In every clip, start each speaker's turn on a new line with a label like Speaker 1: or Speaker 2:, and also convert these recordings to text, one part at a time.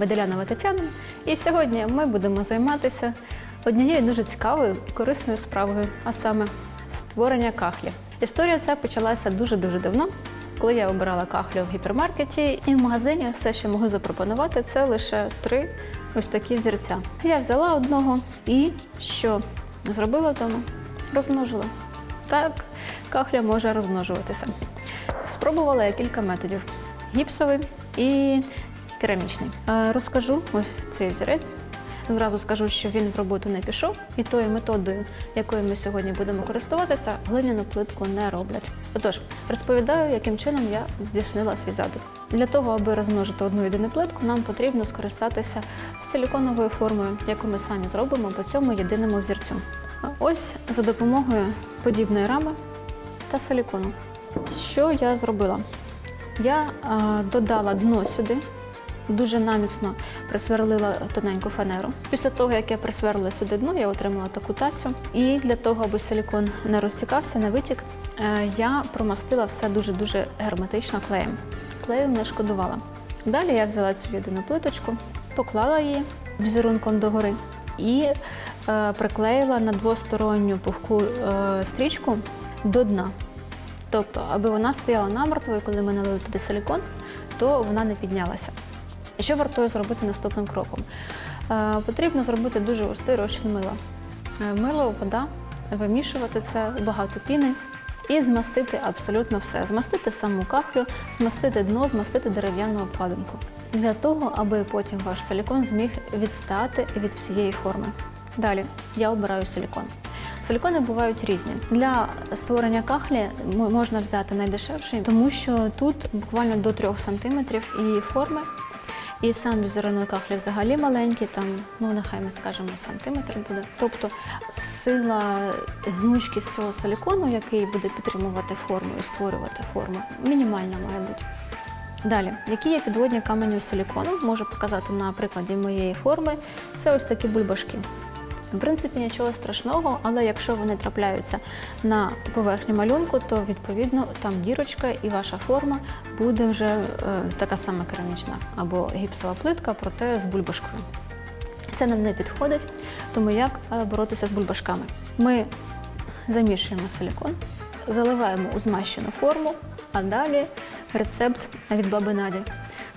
Speaker 1: Меделянова Тетяна. І сьогодні ми будемо займатися однією дуже цікавою і корисною справою, а саме створення кахлі. Історія ця почалася дуже-дуже давно, коли я обирала кахлю в гіпермаркеті, і в магазині все, що могли запропонувати, це лише три ось такі взірця. Я взяла одного і що зробила вдома? Розмножила. Так, кахля може розмножуватися. Спробувала я кілька методів: гіпсовий і керамічний. Е, Розкажу ось цей взірець. Зразу скажу, що він в роботу не пішов, і тою методою, якою ми сьогодні будемо користуватися, глиняну плитку не роблять. Отож, розповідаю, яким чином я здійснила свій задум. Для того, аби розмножити одну єдину плитку, нам потрібно скористатися силіконовою формою, яку ми самі зробимо по цьому єдиному взірцю. Ось за допомогою подібної рами та силікону. Що я зробила? Я а, додала дно сюди, дуже наміцно присверлила тоненьку фанеру. Після того, як я присверлила сюди дно, я отримала таку тацю. І для того, аби силікон не розтікався, не витік, е, я промастила все дуже-дуже герметично клеєм. Клею не шкодувала. Далі я взяла цю єдину плиточку, поклала її візерунком догори і е, приклеїла на двосторонню пухку е, стрічку до дна. Тобто, аби вона стояла намертво, і коли ми налили туди силікон, то вона не піднялася. Що вартує зробити наступним кроком? Е, потрібно зробити дуже густий розчин мила. Е, мило, вода, вимішувати це, багато піни і змастити абсолютно все. Змастити саму кахлю, змастити дно, змастити дерев'яну обкладинку. Для того, аби потім ваш силікон зміг відстати від всієї форми. Далі я обираю силікон. Силікони бувають різні. Для створення кахлі можна взяти найдешевший, тому що тут буквально до 3 см і форми. І сам візерунок кахлі взагалі маленький, там, ну нехай ми скажемо, сантиметр буде. Тобто сила гнучкість цього силікону, який буде підтримувати форму і створювати форму, мінімальна має бути. Далі, які є підводні камені у силікону, можу показати на прикладі моєї форми. Це ось такі бульбашки. В принципі, нічого страшного, але якщо вони трапляються на поверхні малюнку, то відповідно там дірочка і ваша форма буде вже е, така сама керамічна або гіпсова плитка, проте з бульбашкою. Це нам не підходить, тому як е, боротися з бульбашками? Ми замішуємо силікон, заливаємо у змащену форму, а далі рецепт від баби Наді.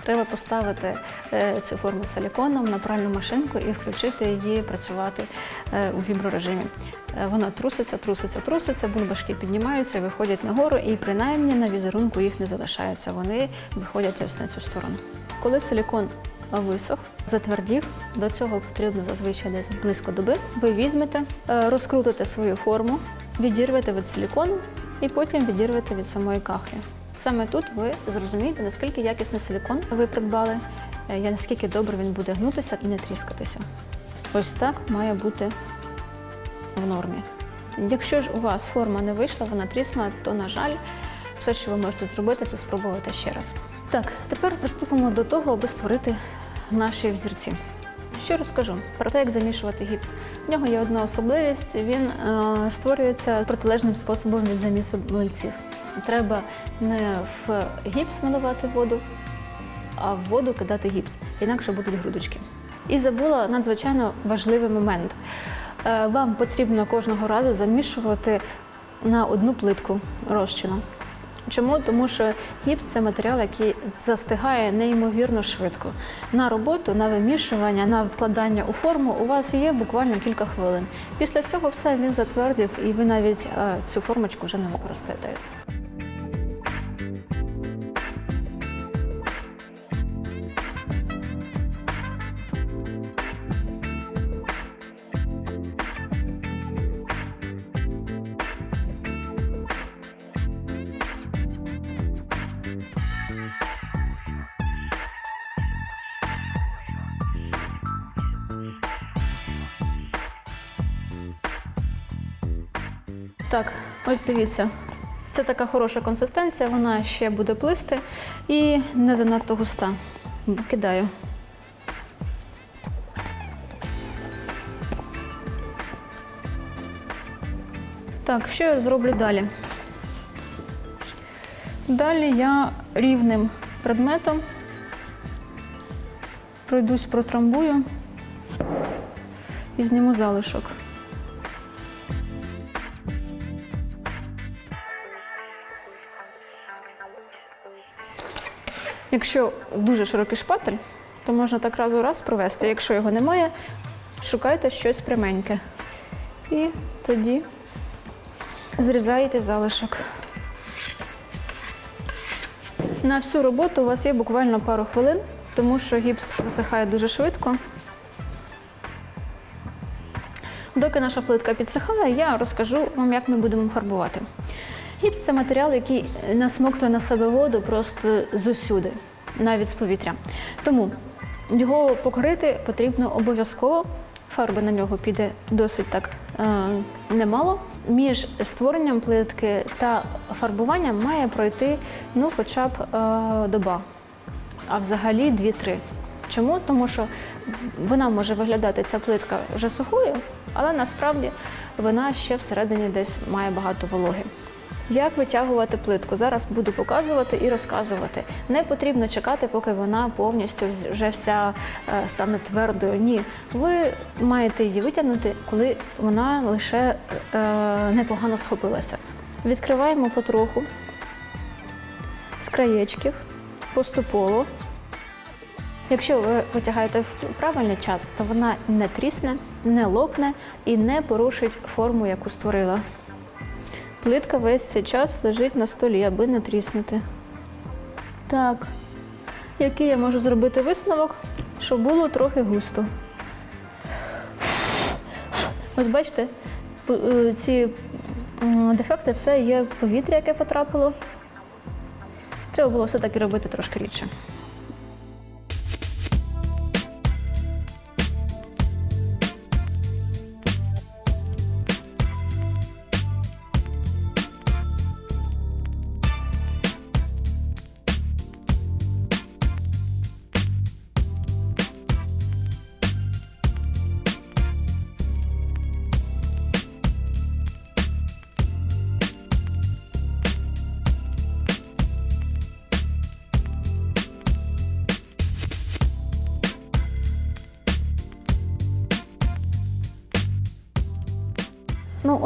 Speaker 1: Треба поставити е, цю форму силіконом на пральну машинку і включити її працювати е, у віброрежимі. Е, Вона труситься, труситься, труситься, бульбашки піднімаються, виходять нагору, і принаймні на візерунку їх не залишається. Вони виходять ось на цю сторону. Коли силікон висох, затвердів, до цього потрібно зазвичай десь близько доби. Ви візьмете, розкрутите свою форму, відірвете від силікону і потім відірвете від самої кахлі. Саме тут ви зрозумієте, наскільки якісний силікон ви придбали, е, і наскільки добре він буде гнутися і не тріскатися. Ось так має бути в нормі. Якщо ж у вас форма не вийшла, вона тріснула, то, на жаль, все, що ви можете зробити, це спробувати ще раз. Так, тепер приступимо до того, аби створити наші взірці. Що розкажу про те, як замішувати гіпс. В нього є одна особливість: він е, створюється протилежним способом від замісу млинців. Треба не в гіпс наливати воду, а в воду кидати гіпс, інакше будуть грудочки. І забула надзвичайно важливий момент. Е, Вам потрібно кожного разу замішувати на одну плитку розчину. Чому? Тому що гіпс це матеріал, який застигає неймовірно швидко. На роботу, на вимішування, на вкладання у форму у вас є буквально кілька хвилин. Після цього все він затвердів, і ви навіть е, цю формочку вже не використаєте. Так, ось дивіться. Це така хороша консистенція, вона ще буде плисти і не занадто густа. Кидаю. Так, що я зроблю далі? Далі я рівним предметом пройдусь, протрамбую і зніму залишок. Якщо дуже широкий шпатель, то можна так раз у раз провести. Якщо його немає, шукайте щось пряменьке. І тоді зрізаєте залишок. На всю роботу у вас є буквально пару хвилин, тому що гіпс висихає дуже швидко. Доки наша плитка підсихає, я розкажу вам, як ми будемо фарбувати. Гіпс це матеріал, який насмоктує на себе воду просто зусюди, навіть з повітря. Тому його покрити потрібно обов'язково. Фарби на нього піде досить так е, немало. Між створенням плитки та фарбуванням має пройти ну, хоча б е, доба, а взагалі 2-3. Чому? Тому що вона може виглядати ця плитка вже сухою, але насправді вона ще всередині десь має багато вологи. Як витягувати плитку? Зараз буду показувати і розказувати. Не потрібно чекати, поки вона повністю вже вся е, стане твердою. Ні, ви маєте її витягнути, коли вона лише е, непогано схопилася. Відкриваємо потроху з краєчків поступово. Якщо ви витягаєте в правильний час, то вона не трісне, не лопне і не порушить форму, яку створила. Плитка весь цей час лежить на столі, аби не тріснути. Так, який я можу зробити висновок, щоб було трохи густо. Ось бачите, е, ці дефекти це є повітря, яке потрапило. Треба було все-таки робити трошки рідше.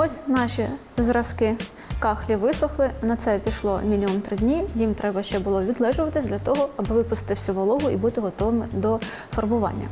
Speaker 1: Ось наші зразки кахлі висохли. На це пішло мінімум три дні. Їм треба ще було відлежуватись для того, аби випустити всю вологу і бути готовими до фарбування.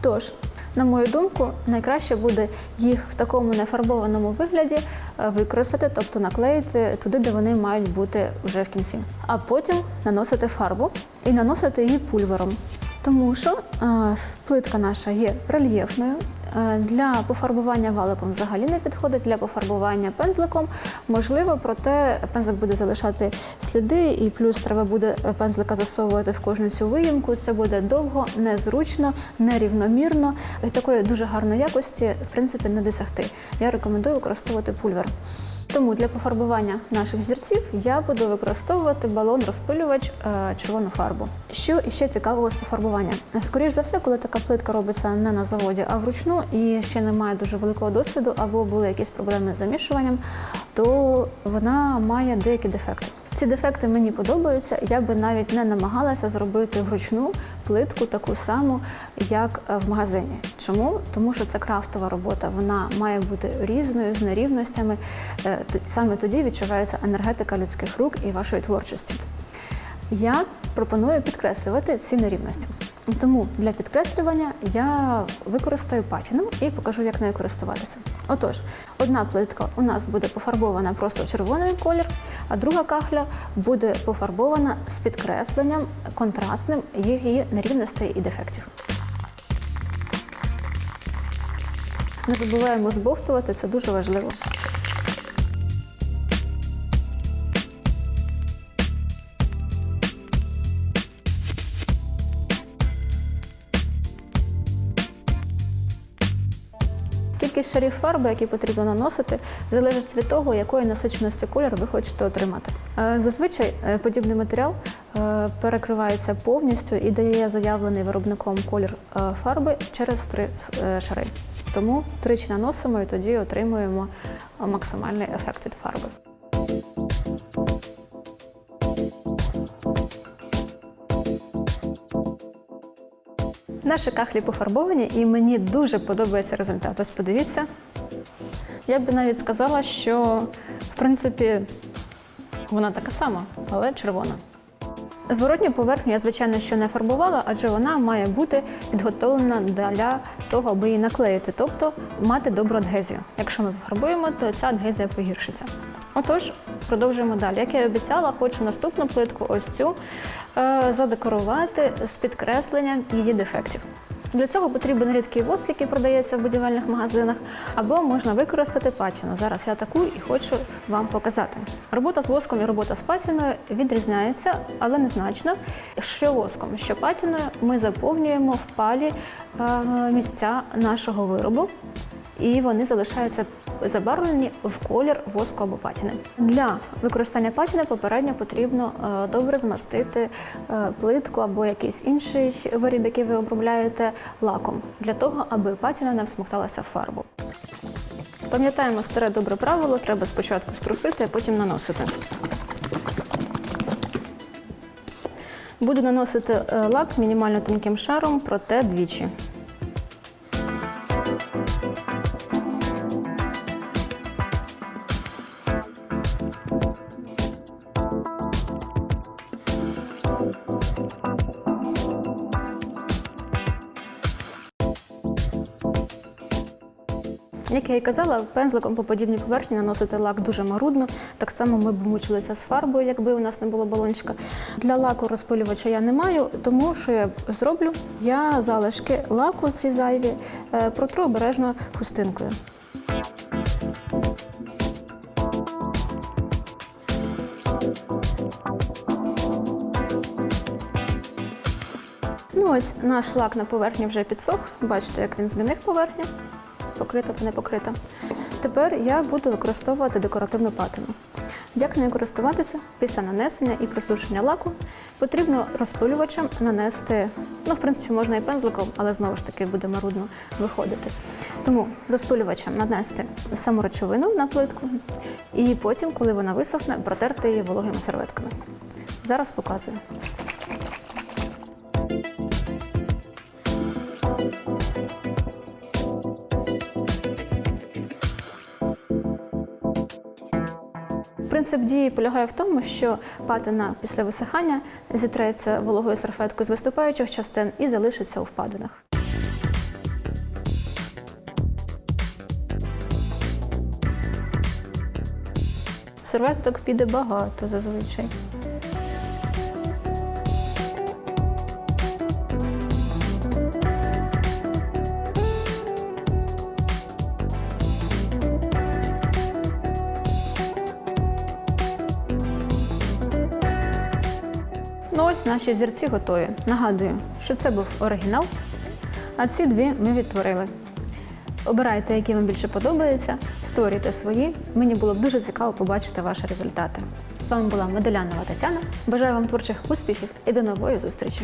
Speaker 1: Тож, на мою думку, найкраще буде їх в такому нефарбованому вигляді е, використати, тобто наклеїти туди, де вони мають бути вже в кінці. А потім наносити фарбу і наносити її пульвером. Тому що е, плитка наша є рельєфною. Е, Для пофарбування валиком взагалі не підходить, для пофарбування пензликом можливо, проте пензлик буде залишати сліди, і плюс треба буде пензлика засовувати в кожну цю виїмку. Це буде довго, незручно, нерівномірно. І такої дуже гарної якості, в принципі, не досягти. Я рекомендую використовувати пульвер. Тому для пофарбування наших зірців я буду використовувати балон-розпилювач е, червону фарбу. Що ще цікавого з пофарбування? Скоріш за все, коли така плитка робиться не на заводі, а вручну і ще немає дуже великого досвіду, або були якісь проблеми з замішуванням, то вона має деякі дефекти. Ці дефекти мені подобаються. Я би навіть не намагалася зробити вручну плитку таку саму, як е, в магазині. Чому? Тому що це крафтова робота. Вона має бути різною з нерівностями. Е, Саме тоді відчувається енергетика людських рук і вашої творчості. Я пропоную підкреслювати ці нерівності. Тому для підкреслювання я використаю патіну і покажу, як нею користуватися. Отож, одна плитка у нас буде пофарбована просто в червоний колір, а друга кахля буде пофарбована з підкресленням контрастним її нерівностей і дефектів. Не забуваємо збовтувати, це дуже важливо. Кількість шарів фарби, які потрібно наносити, залежить від того, якої насиченості кольору ви хочете отримати. Е, Зазвичай е, подібний матеріал е, перекривається повністю і дає заявлений виробником колір фарби через три шари. Тому тричі наносимо і тоді отримуємо максимальний ефект від фарби. Наші кахлі пофарбовані, і мені дуже подобається результат. Ось подивіться. Я би навіть сказала, що в принципі вона така сама, але червона. Зворотню поверхню я, звичайно, що не фарбувала, адже вона має бути підготовлена для того, аби її наклеїти, тобто мати добру адгезію. Якщо ми пофарбуємо, то ця адгезія погіршиться. Отож, продовжуємо далі. Як я і обіцяла, хочу наступну плитку, ось цю, е, задекорувати з підкресленням її дефектів. Для цього потрібен рідкий воск, який продається в будівельних магазинах, або можна використати патіну. Зараз я таку і хочу вам показати. Робота з воском і робота з патіною відрізняється, але незначно. Що воском, що патіною ми заповнюємо в палі е, місця нашого виробу, і вони залишаються забарвлені в колір воску або патіни. Для використання патіни попередньо потрібно е, добре змастити е, плитку або якийсь інший виріб, який ви обробляєте лаком, для того, аби патіна не всмокталася в фарбу. Пам'ятаємо старе добре правило, треба спочатку струсити, а потім наносити. Буду наносити е, лак мінімально тонким шаром, проте двічі. Як я і казала, пензликом по подібній поверхні наносити лак дуже марудно. Так само ми б мучилися з фарбою, якби у нас не було балончика. Для лаку розпилювача я не маю, тому що я зроблю, я залишки лаку ці зайві е, протру обережно хустинкою. Ну ось наш лак на поверхні вже підсох. Бачите, як він змінив поверхню покрита та не покрита. Тепер я буду використовувати декоративну патину. Як нею користуватися після нанесення і просушення лаку, потрібно розпилювачем нанести, ну, в принципі, можна і пензликом, але знову ж таки буде марудно виходити. Тому розпилювачем нанести саму речовину на плитку, і потім, коли вона висохне, протерти її вологими серветками. Зараз показую. Принцип дії полягає в тому, що патина після висихання зітреться вологою серфеткою з виступаючих частин і залишиться у впадинах. Серветок піде багато зазвичай. Наші взірці готові. Нагадую, що це був оригінал, а ці дві ми відтворили. Обирайте, які вам більше подобаються, створюйте свої. Мені було б дуже цікаво побачити ваші результати. З вами була Медалянова Тетяна. Бажаю вам творчих успіхів і до нової зустрічі!